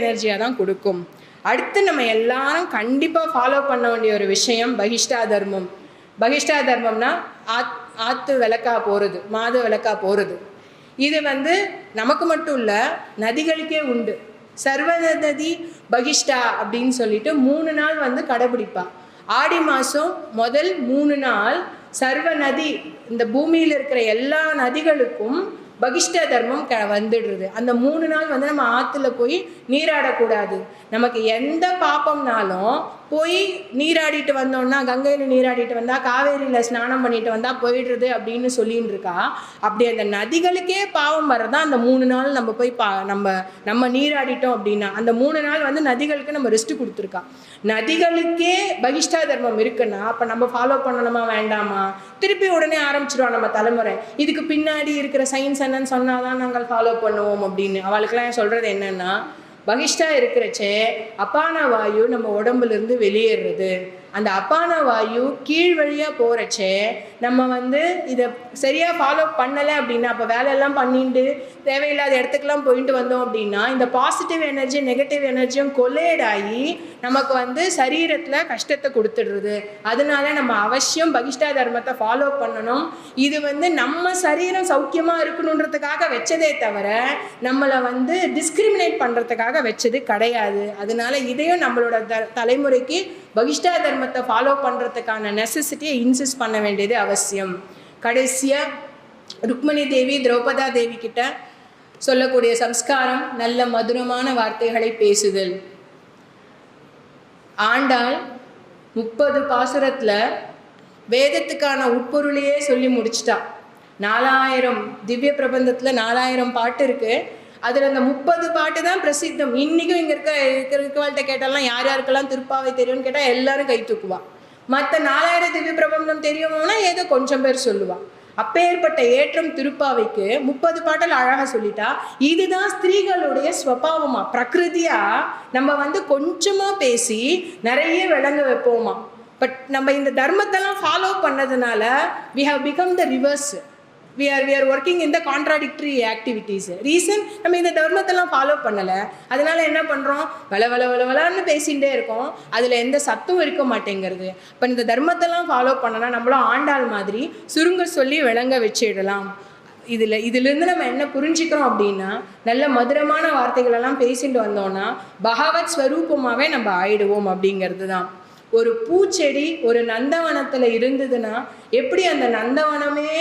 எனர்ஜியாக தான் கொடுக்கும். அடுத்து நம்ம எல்லாரும் கண்டிப்பாக ஃபாலோ பண்ண வேண்டிய ஒரு விஷயம் பகிஷ்டா தர்மம். பகிஷ்டா தர்மம்னா ஆத் ஆத்து விளக்கா போகிறது மாத விளக்கா போகிறது இது வந்து நமக்கு மட்டும் இல்லை நதிகளுக்கே உண்டு. சர்வநதி பகிஷ்டா அப்படின்னு சொல்லிட்டு மூணு நாள் வந்து கடைபிடிப்பா. ஆடி மாதம் முதல் மூணு நாள் சர்வ நதி இந்த பூமியில் இருக்கிற எல்லா நதிகளுக்கும் பகிஷ்ட தர்மம் க வந்துடுறது அந்த மூணு நாள் வந்து நம்ம ஆற்றுல போய் நீராடக்கூடாது. நமக்கு எந்த பாப்பம்னாலும் போய் நீராடிட்டு வந்தோம்னா கங்கையில் நீராடிட்டு வந்தால் காவேரியில் ஸ்நானம் பண்ணிட்டு வந்தால் போயிடுறது அப்படின்னு சொல்லின்னு இருக்கா. அப்படி அந்த நதிகளுக்கே பாவம் வரதான் அந்த மூணு நாள் நம்ம போய் பா நம்ம நம்ம நீராடிட்டோம் அப்படின்னா அந்த மூணு நாள் வந்து நதிகளுக்கு நம்ம ரெஸ்ட் கொடுத்துருக்கா. நதிகளுக்கே பகிஷ்டா தர்மம் இருக்குன்னா அப்போ நம்ம ஃபாலோ பண்ணணுமா வேண்டாமா? திருப்பி உடனே ஆரம்பிச்சிடுவா நம்ம தலைமுறை. இதுக்கு பின்னாடி இருக்கிற சயின்ஸ் என்னன்னு சொன்னாதான் நாங்கள் ஃபாலோ பண்ணுவோம் அப்படின்னு. அவளுக்கெல்லாம் சொல்கிறது என்னென்னா பகிஷ்டா இருக்கிறச்சே அப்பான வாயு நம்ம உடம்புலேருந்து வெளியேறுறது அந்த அப்பான வாயு கீழ் வழியாக போகிறச்சே நம்ம வந்து இதை சரியாக ஃபாலோ பண்ணலை அப்படின்னா அப்போ வேலையெல்லாம் பண்ணிட்டு தேவையில்லாத இடத்துக்குலாம் போயிட்டு வந்தோம் அப்படின்னா இந்த பாசிட்டிவ் எனர்ஜி நெகட்டிவ் எனர்ஜியும் கொலேட் ஆகி நமக்கு வந்து சரீரத்தில் கஷ்டத்தை கொடுத்துடுறது. அதனால நம்ம அவசியம் பகிஷ்டா தர்மத்தை ஃபாலோ பண்ணணும். இது வந்து நம்ம சரீரம் சௌக்கியமாக இருக்கணுன்றதுக்காக வச்சதே தவிர நம்மளை வந்து டிஸ்கிரிமினேட் பண்ணுறதுக்காக வச்சது கிடையாது. அதனால இதையும் நம்மளோட த தலைமுறைக்கு பகிஷ்டா தர்மத்தை ஃபாலோ பண்ணுறதுக்கான நெசசிட்டியை இன்சிஸ்ட் பண்ண வேண்டியது அவசியம். கடைசியாக ருக்மணி தேவி திரௌபதா தேவி கிட்ட சொல்லக்கூடிய சம்ஸ்காரம் நல்ல மதுரமான வார்த்தைகளை பேசுதல். ஆண்டாள் முப்பது பாசுரத்தில் வேதத்துக்கான உட்பொருளையே சொல்லி முடிச்சிட்டா. நாலாயிரம் திவ்ய பிரபந்தத்தில் நாலாயிரம் பாட்டு இருக்குது அதில் அந்த முப்பது பாட்டு தான் பிரசித்தம். இன்றைக்கும் இங்கே இருக்க இருக்கிறவங்கள்ட்ட கேட்டாலாம் யார் யாருக்கெல்லாம் திருப்பாவை தெரியும்னு கேட்டால் எல்லாரும் கை தூக்குவான் மற்ற நாலாயிரம் திவ்ய பிரபந்தம் தெரியுமோனா ஏதோ கொஞ்சம் பேர் சொல்லுவான் அப்பேற்பட்ட ஏற்றம் திருப்பாவைக்கு முப்பது பாட்டில் அழகாக சொல்லிட்டா. இதுதான் ஸ்திரீகளுடைய ஸ்வபாவமா. பிரகிருதியா நம்ம வந்து கொஞ்சமாக பேசி நிறைய விளங்க வைப்போமா. பட் நம்ம இந்த தர்மத்தெல்லாம் ஃபாலோ பண்ணதுனால we have become the reverse we are we are working இந்த கான்ட்ராடிக்டரி ஆக்டிவிட்டீஸ் ரீசன் நம்ம இந்த தர்மத்தெல்லாம் ஃபாலோ பண்ணலை. அதனால என்ன பண்ணுறோம் வள வள வள வளன்னு பேசிகிட்டே இருக்கோம். அதில் எந்த சத்தும் இருக்க மாட்டேங்கிறது. இப்போ இந்த தர்மத்தெல்லாம் ஃபாலோ பண்ணனா நம்மளும் ஆண்டாள் மாதிரி சுருங்க சொல்லி விளங்க வச்சிடலாம். இதில் இதிலிருந்து நம்ம என்ன புரிஞ்சுக்கிறோம் அப்படின்னா நல்ல மதுரமான வார்த்தைகளெல்லாம் பேசிட்டு வந்தோம்னா பகவத் ஸ்வரூபமாகவே நம்ம ஆயிடுவோம் அப்படிங்கிறது தான். ஒரு பூச்செடி ஒரு நந்தவனத்தில் இருந்ததுன்னா எப்படி அந்த நந்தவனமே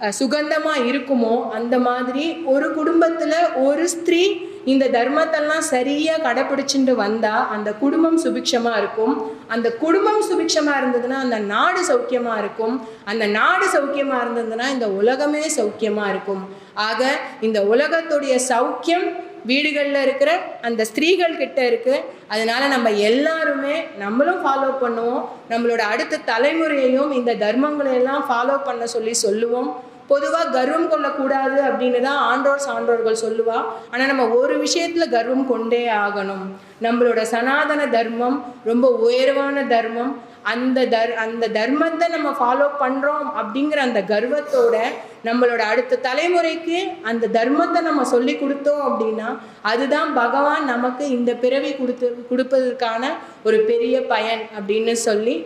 சுகந்தமாக இருக்குமோ அந்த மாதிரி ஒரு குடும்பத்தில் ஒரு ஸ்திரீ இந்த தர்மத்தெல்லாம் சரியாக கடைப்பிடிச்சுட்டு வந்தால் அந்த குடும்பம் சுபிக்ஷமாக இருக்கும். அந்த குடும்பம் சுபிக்ஷமாக இருந்ததுன்னா அந்த நாடு சௌக்கியமாக இருக்கும். அந்த நாடு சௌக்கியமாக இருந்ததுன்னா இந்த உலகமே சௌக்கியமாக இருக்கும். ஆக இந்த உலகத்துடைய சௌக்கியம் வீடுகளில் இருக்கிற அந்த ஸ்திரீகள் கிட்ட இருக்கு. அதனால நம்ம எல்லாருமே நம்மளும் ஃபாலோ பண்ணுவோம். நம்மளோட அடுத்த தலைமுறையையும் இந்த தர்மங்களை எல்லாம் ஃபாலோ பண்ண சொல்லி சொல்லுவோம். பொதுவாக கர்வம் கொள்ளக்கூடாது அப்படின்னு தான் ஆண்டோர் சான்றோர்கள் சொல்லுவா. ஆனால் நம்ம ஒரு விஷயத்தில் கர்வம் கொண்டே ஆகணும். நம்மளோட சனாதன தர்மம் ரொம்ப உயர்வான தர்மம். அந்த தர் அந்த தர்மத்தை நம்ம ஃபாலோ பண்ணுறோம் அப்படிங்கிற அந்த கர்வத்தோட நம்மளோட அடுத்த தலைமுறைக்கு அந்த தர்மத்தை நம்ம சொல்லி கொடுத்தோம் அப்படின்னா அதுதான் பகவான் நமக்கு இந்த பிறவி கொடுத்து கொடுப்பதற்கான ஒரு பெரிய பயன் அப்படின்னு சொல்லி